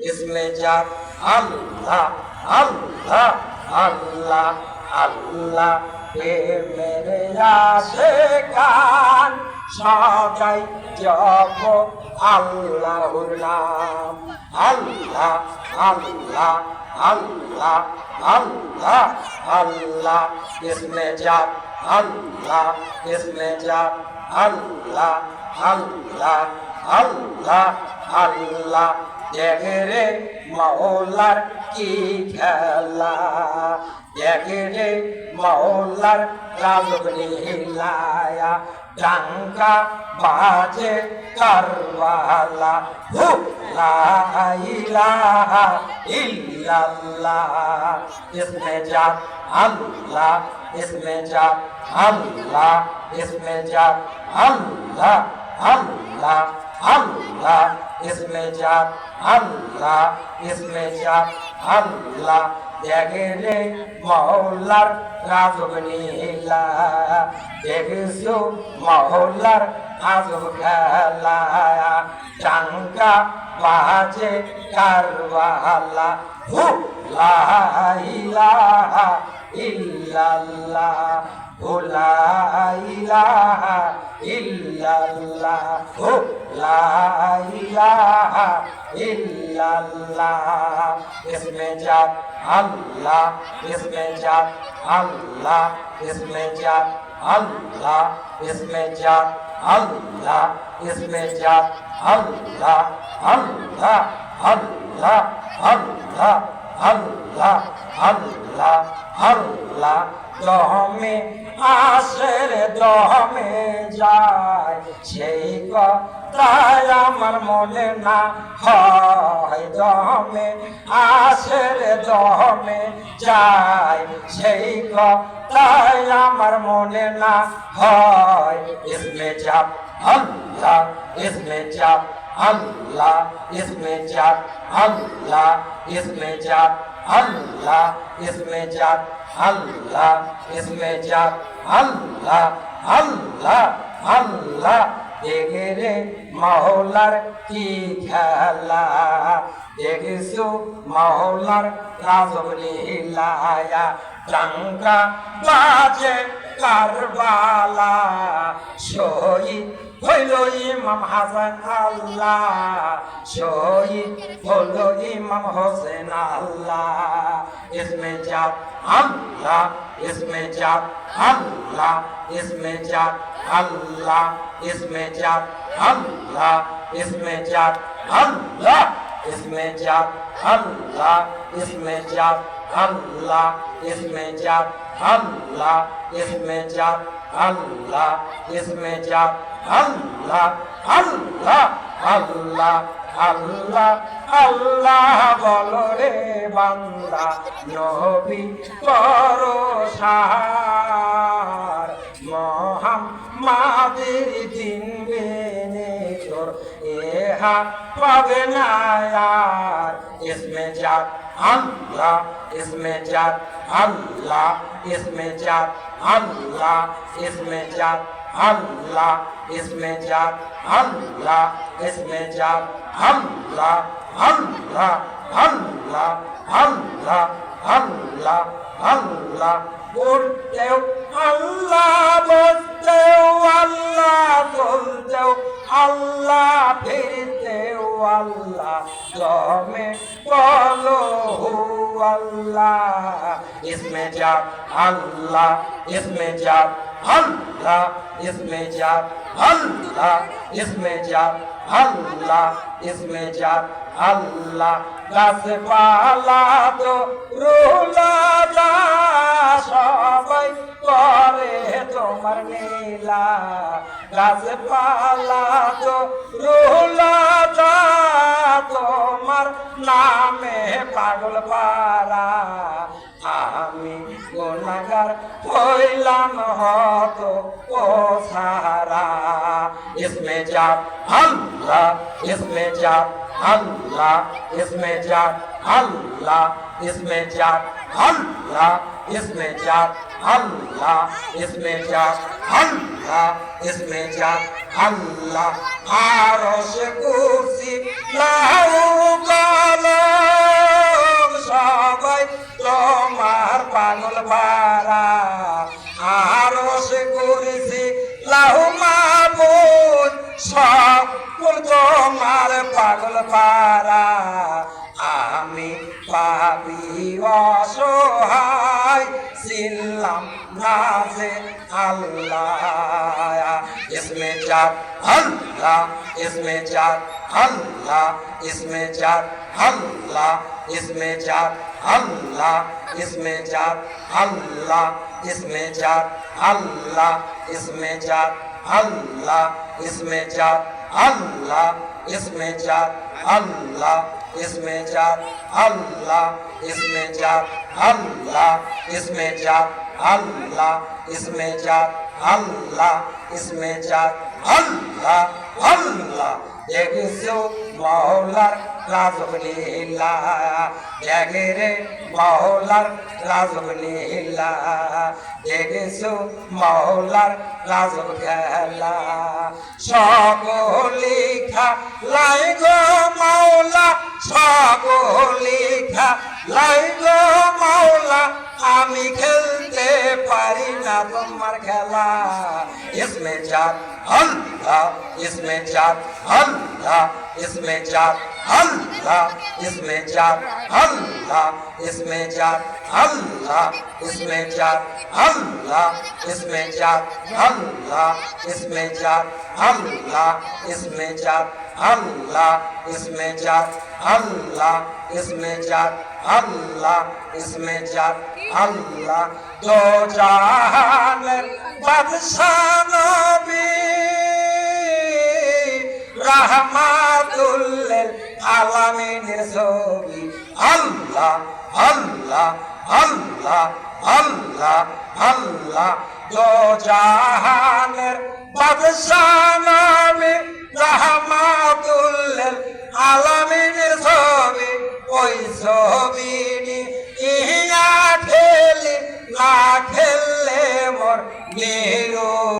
ইসমে জাত আল্লাহ আল্লাহ আল্লাহ আল্লাহ প্রেমের আসে গান সদাই জপ আল্লাহর নাম আল্লাহ আল্লাহ আল্লাহ আল্লাহ আল্লাহ ইসমে জাত আল্লাহ ইসমে জাত আল্লাহ আল্লাহ جگ رے مولر کھلا جگڑے مولر ہلایا بجے کروالا حکلا ہل اس میں جا ہم لہ اس میں جا ہملہ اس میں جا ہملہ ہم ل আল্লাহ, ইসমে জাত আল্লাহ, ইসমে জাত আল্লাহ। দেখলে মহল্লার রাজব নীলা, দেখেছ মহল্লার আজব খেলা। টাঙ্কা বাজে কারবালা হু লাইলা ইল্লাল্লাহ, হু লাইলা illallah oh la ilaha illallah اس میں جات اللہ اس میں جات اللہ اس میں جات اللہ اس میں جان اللہ اس میں جان اللہ اللہ اللہ اللہ আল্লাহ আল্লাহ আল্লাহ দহমে আসের দহমে যায়। সেই কথায় আমার মনে না হয় দহমে আসের দহমে যায়। সেই কথায় আমার মনে না হয়, ইসমে চাপ আল্লাহ, ইসমে চাপ আল্লাহ ইসমে জাত, আল্লাহ ইসমে জাত, আল্লাহ ইসমে জাত, আল্লাহ ইসমে জাত, আল্লাহ আল্লাহ আল্লাহ। দেখে রে মহলার কি খেলা? দেখেছ মহলার রাজলীলায়া ডাঙ্গা বাজে কারবালা সই হইল ইমাম হাসান আল্লাহ শহীদ হইল ইমাম হোসেন আল্লাহ ইসমে জাত আল্লাহ ইসমে জাত আল্লাহ ইসমে জাত আল্লাহ ইসমে জাত আল্লাহ ইসমে জাত আল্লাহ ইসমে জাত আল্লাহ ইসমে জাত আল্লাহ ইসমে জাত আল্লাহ ইসমে জাত আল্লাহ ইসমে জাত আল্লাহ আল্লাহ আল্লাহ আল্লাহ আল্লাহ বলো রে বান্দা, নবী করো সার মহাম মাদের দিন মেনে এহা পাবে না আর। ইসমে যাক আল্লাহ, ইসমে যাক আল্লাহ, ইসমে যাক আল্লাহ, ইসমে যাক اللہ اس میں جا اللہ اس میں جا اللہ اللہ اللہ اللہ اللہ۔ اللہ بولتے بولتے بولو ہو अल्लाह इसमें जाप अल्लाह इसमें जाप अल्लाह इसमें जाप अल्लाह গাছপালা তো রুলা যা সবাই করে তোমার নীলা গাছপালা তো রুলা যা তোমার নামে পাগল পারা আমি গোনাগার, হইলাম হত ও সারা ইসমে যা আল্লাহ, ইসমে যা আল্লাহ, ইসমে যা আল্লাহ, ইসমে যা আল্লাহ, ইসমে যা আল্লাহ, ইসমে যা আল্লাহ, ইসমে যা আল্লাহ। আরশ কুরসি লাউ কাল আমার পাগল পারা আহার করেছে লাহু মাহমুদ সব তোমার পাগল পারা আমি পাবি অসহায় ছিলাম নাজে আল্লাহ। ইসমে চার আল্লাহ। ইসমে চার আল্লাহ। ইসমে চার আল্লাহ। ইসমে চার اللہ اس میں چار اللہ اس میں چار اللہ اس میں چار اللہ اس میں چار اللہ اس میں چار اللہ اس میں چار اللہ اس میں چار اللہ اس میں چار اللہ اس میں چار اللہ اس میں چار اللہ اللہ দেখছো মহলার রাজব লীলা দেখে রে মহলার রাজব লীলা দেখছো মহলার রাজব খেলা সকলিখা লাই গো মাওলা সকলিখা লাই গো মাওলা আমি খেলতে পারি না তোমার খেলা इसमें जात अल्लाह इसमें जात اللہ اس میں چار اللہ اس میں چار اللہ اس میں چار اللہ اس میں چار اللہ اس میں چار اللہ اس میں چار اللہ اس میں چار اللہ اس میں چار اللہ اس میں چار اللہ اس میں چار اللہ دو جہان بدشانو بھی রাহমাতুল্লিল আলামিনের ছবি। আল্লাহ আল্লাহ আল্লাহ আল্লাহ আল্লাহ। দো জাহানের বাদশাহ নবী